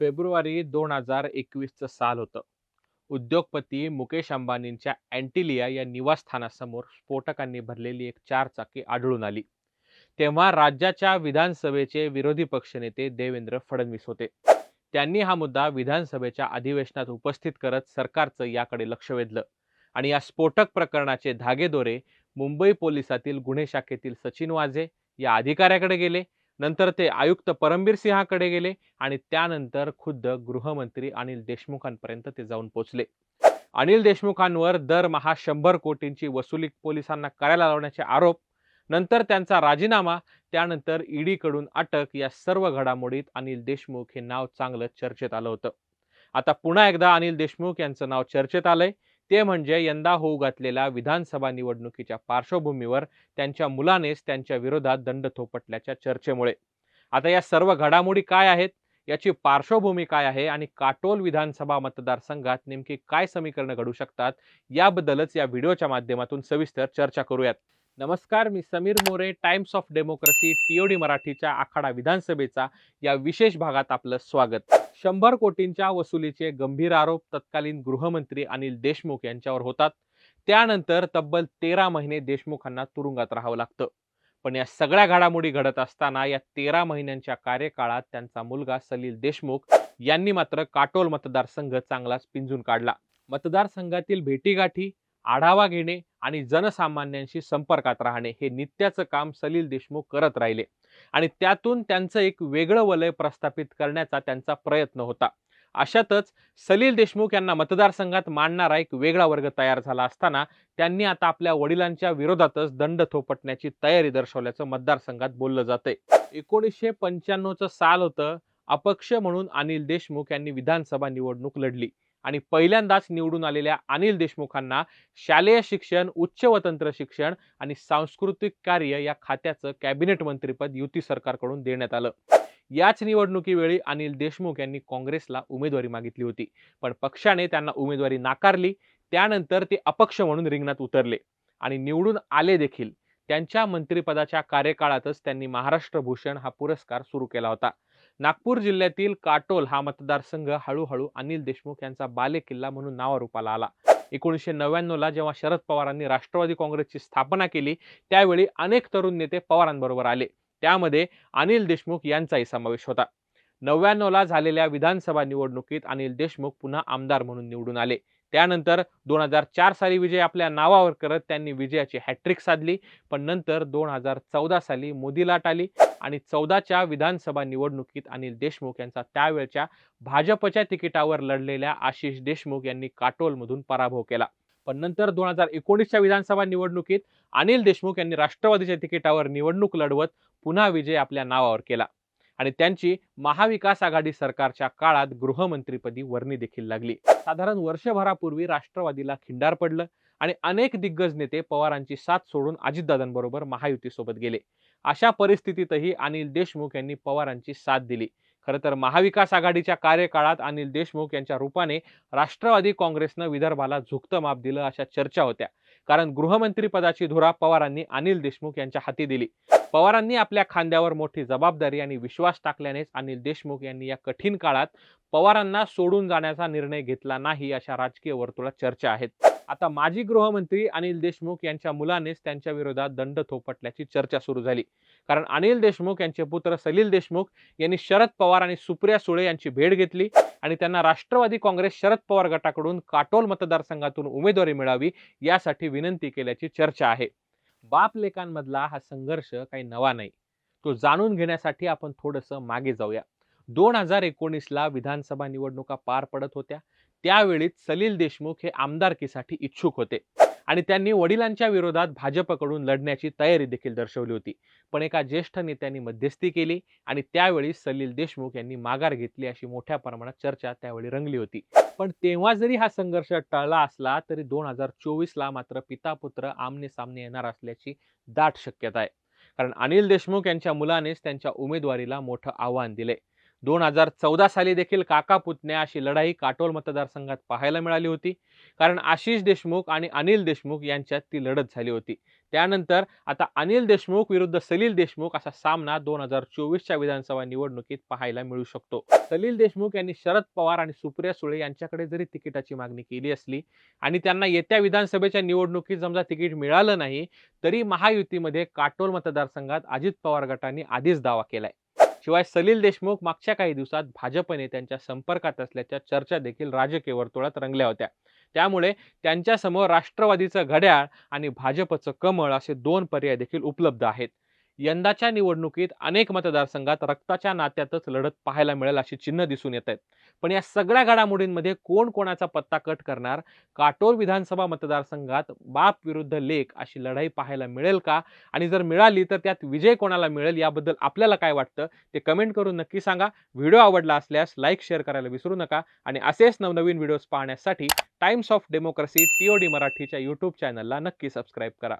February दोन हजार एकवीसचं साल होतं. उद्योगपती मुकेश अंबानींच्या अँटिलिया या निवासस्थानासमोर स्फोटकांनी भरलेली एक चारचाकी आढळून आली. तेव्हा राज्याच्या विधानसभेचे विरोधी पक्षनेते देवेंद्र फडणवीस होते. त्यांनी हा मुद्दा विधानसभेच्या अधिवेशनात उपस्थित करत सरकारचं याकडे लक्ष वेधलं आणि या स्फोटक प्रकरणाचे धागेदोरे मुंबई पोलिसातील गुन्हे शाखेतील सचिन वाझे या अधिकाऱ्याकडे गेले नंतर ते आयुक्त परमबीर सिंहाकडे गेले आणि त्यानंतर खुद्द गृहमंत्री अनिल देशमुखांपर्यंत ते जाऊन पोहोचले अनिल देशमुखांवर दरमहा शंभर कोटींची वसुली पोलिसांना करायला लावण्याचे आरोप नंतर त्यांचा राजीनामा त्यानंतर ईडीकडून अटक या सर्व घडामोडीत अनिल देशमुख हे नाव चांगलं चर्चेत आलं होतं. आता पुन्हा एकदा अनिल देशमुख यांचं नाव चर्चेत आलंय. ते म्हणजे यंदा होऊ घातलेल्या विधानसभा निवडणुकीच्या पार्श्वभूमीवर त्यांच्या मुलानेच त्यांच्या विरोधात दंड थोपटल्याच्या चर्चेमुळे. आता या सर्व घडामोडी काय आहेत? याची पार्श्वभूमी काय आहे? आणि काटोल विधानसभा मतदारसंघात नेमकी काय समीकरणं घडू शकतात? याबद्दलच या व्हिडिओच्या माध्यमातून सविस्तर चर्चा करूयात. नमस्कार मी Sameer More Times of Democracy TOD मराठीच्या आखाडा विधानसभेचा या विशेष भागात आपलं स्वागत. शंभर कोटींच्या वसुलीचे गंभीर आरोप तत्कालीन गृहमंत्री अनिल देशमुख यांच्यावर होतात. त्यानंतर तब्बल तेरा महिने देशमुखांना तुरुंगात राहावं लागतं. पण या सगळ्या घडामोडी घडत असताना या तेरा महिन्यांच्या कार्यकाळात त्यांचा मुलगा सलील देशमुख यांनी मात्र काटोल मतदारसंघ चांगलाच पिंजून काढला. मतदारसंघातील भेटीगाठी आढावा घेणे आणि जनसामान्यांशी संपर्कात राहणे हे नित्याचं काम सलील देशमुख करत राहिले. आणि त्यातून त्यांचं एक वेगळं वलय प्रस्थापित करण्याचा त्यांचा प्रयत्न होता. अशातच सलील देशमुख यांना मतदारसंघात मांडणारा एक वेगळा वर्ग तयार झाला असताना त्यांनी आता आपल्या वडिलांच्या विरोधातच दंड थोपटण्याची तयारी दर्शवल्याचं मतदारसंघात बोललं जातंय. एकोणीसशे पंच्याण्णवचं साल होतं. अपक्ष म्हणून अनिल देशमुख यांनी विधानसभा निवडणूक लढली. आणि पहिल्यांदाच निवडून आलेल्या अनिल देशमुखांना शालेय शिक्षण उच्च व तंत्र शिक्षण आणि सांस्कृतिक कार्य या खात्याचं कॅबिनेट मंत्रीपद युती सरकारकडून देण्यात आलं. याच निवडणुकीवेळी अनिल देशमुख यांनी काँग्रेसला उमेदवारी मागितली होती. पण पक्षाने त्यांना उमेदवारी नाकारली त्यानंतर ते अपक्ष म्हणून रिंगणात उतरले आणि निवडून आले देखील. त्यांच्या मंत्रिपदाच्या कार्यकाळातच त्यांनी महाराष्ट्र भूषण हा पुरस्कार सुरू केला होता. नागपूर जिल्ह्यातील काटोल हा मतदारसंघ हळूहळू अनिल देशमुख यांचा बालेकिल्ला म्हणून नावारूपाला आला. एकोणीसशे नव्याण्णवला जेव्हा शरद पवारांनी राष्ट्रवादी काँग्रेसची स्थापना केली त्यावेळी अनेक तरुण नेते पवारांबरोबर आले. त्यामध्ये अनिल देशमुख यांचाही समावेश होता. नव्याण्णवला झालेल्या विधानसभा निवडणुकीत अनिल देशमुख पुन्हा आमदार म्हणून निवडून आले. त्यानंतर दोन हजार चार साली विजय आपल्या नावावर करत त्यांनी विजयाची हॅट्रिक साधली. पण नंतर दोन हजार चौदा साली मोदी लाट आली आणि चौदाच्या विधानसभा निवडणुकीत अनिल देशमुख यांचा त्यावेळच्या भाजपच्या तिकिटावर लढलेल्या आशिष देशमुख यांनी काटोलमधून पराभव केला. पण नंतर दोन हजार एकोणीसच्या विधानसभा निवडणुकीत अनिल देशमुख यांनी राष्ट्रवादीच्या तिकिटावर निवडणूक लढवत पुन्हा विजय आपल्या नावावर केला. आणि त्यांची महाविकास आघाडी सरकारच्या काळात गृहमंत्रीपदी वर्णी देखील लागली. साधारण वर्षभरापूर्वी राष्ट्रवादीला खिंडार पडलं आणि अनेक दिग्गज नेते पवारांची साथ सोडून अजितदादांबरोबर महायुतीसोबत गेले. अशा परिस्थितीतही अनिल देशमुख यांनी पवारांची साथ दिली. खरं तर महाविकास आघाडीच्या कार्यकाळात अनिल देशमुख यांच्या रूपाने राष्ट्रवादी काँग्रेसनं विदर्भाला झुकतं माप दिलं अशा चर्चा होत्या. कारण गृहमंत्रीपदाची धुरा पवारांनी अनिल देशमुख यांच्या हाती दिली. पवारांनी आपल्या खांद्यावर मोठी जबाबदारी आणि विश्वास टाकल्यानेच अनिल देशमुख यांनी या कठीण काळात पवारांना सोडून जाण्याचा निर्णय घेतला नाही अशा राजकीय वर्तुळात चर्चा आहेत. आता माजी गृहमंत्री अनिल देशमुख यांच्या मुलानेच त्यांच्या विरोधात दंड थोपटल्याची चर्चा सुरू झाली. कारण अनिल देशमुख यांचे पुत्र सलील देशमुख यांनी शरद पवार आणि सुप्रिया सुळे यांची भेट घेतली आणि त्यांना राष्ट्रवादी काँग्रेस शरद पवार गटाकडून काटोल मतदारसंघातून उमेदवारी मिळावी यासाठी विनंती केल्याची चर्चा आहे. बाप लेकांमधला हा संघर्ष काही नवा नाही. तो जाणून घेण्यासाठी आपण थोडंसं मागे जाऊया. दोन हजार एकोणीसला विधानसभा निवडणुका पार पडत होत्या. त्यावेळी सलील देशमुख हे आमदारकीसाठी इच्छुक होते. आणि त्यांनी वडिलांच्या विरोधात भाजपकडून लढण्याची तयारी देखील दर्शवली होती. पण एका ज्येष्ठ नेत्यांनी मध्यस्थी केली आणि त्यावेळी सलील देशमुख यांनी माघार घेतली अशी मोठ्या प्रमाणात चर्चा त्यावेळी रंगली होती. पण तेव्हा जरी हा संघर्ष टळला असला तरी दोन हजार चोवीसला मात्र पिता पुत्र आमने सामने येणार असल्याची दाट शक्यता आहे. कारण अनिल देशमुख यांच्या मुलानेच त्यांच्या उमेदवारीला मोठं आव्हान दिले. दोन हजार चौदा साली देखील काका पुतण्या अशी लढाई काटोल मतदारसंघात पाहायला मिळाली होती. कारण आशिष देशमुख आणि अनिल देशमुख यांच्यात ती लढत झाली होती. त्यानंतर आता अनिल देशमुख विरुद्ध सलील देशमुख असा सामना दोन हजार चोवीसच्या विधानसभा निवडणुकीत पाहायला मिळू शकतो. सलील देशमुख यांनी शरद पवार आणि सुप्रिया सुळे यांच्याकडे जरी तिकिटाची मागणी केली असली आणि त्यांना येत्या विधानसभेच्या निवडणुकीत समजा तिकीट मिळालं नाही तरी महायुतीमध्ये काटोल मतदारसंघात अजित पवार गटाने आधीच दावा केलाय. शिवाय सलील देशमुख मागच्या काही दिवसात भाजप नेत्यांच्या संपर्कात असल्याच्या चर्चा देखील राजकीय वर्तुळात रंगल्या होत्या. त्यामुळे त्यांच्यासमोर राष्ट्रवादीचं घड्याळ आणि भाजपचं कमळ असे दोन पर्याय देखील उपलब्ध आहेत. यंदाच्या निवडणुकीत अनेक मतदारसंघात रक्ताच्या नात्यातच लढत पाहायला मिळेल अशी चिन्ह दिसून येत आहेत. पण या सगळ्या घडामोडींमध्ये कोण कोणाचा पत्ता कट करणार? काटोल विधानसभा मतदारसंघात बाप विरुद्ध लेख अशी लढाई पाहायला मिळेल का? आणि जर मिळाली तर त्यात विजय कोणाला मिळेल याबद्दल आपल्याला काय वाटतं? ते कमेंट करून नक्की सांगा. व्हिडिओ आवडला असल्यास लाईक शेअर करायला विसरू नका. आणि असेच नवनवीन व्हिडिओज पाहण्यासाठी टाइम्स ऑफ डेमोक्रेसी टीओडी मराठीच्या यूट्यूब चॅनलला नक्की सबस्क्राईब करा.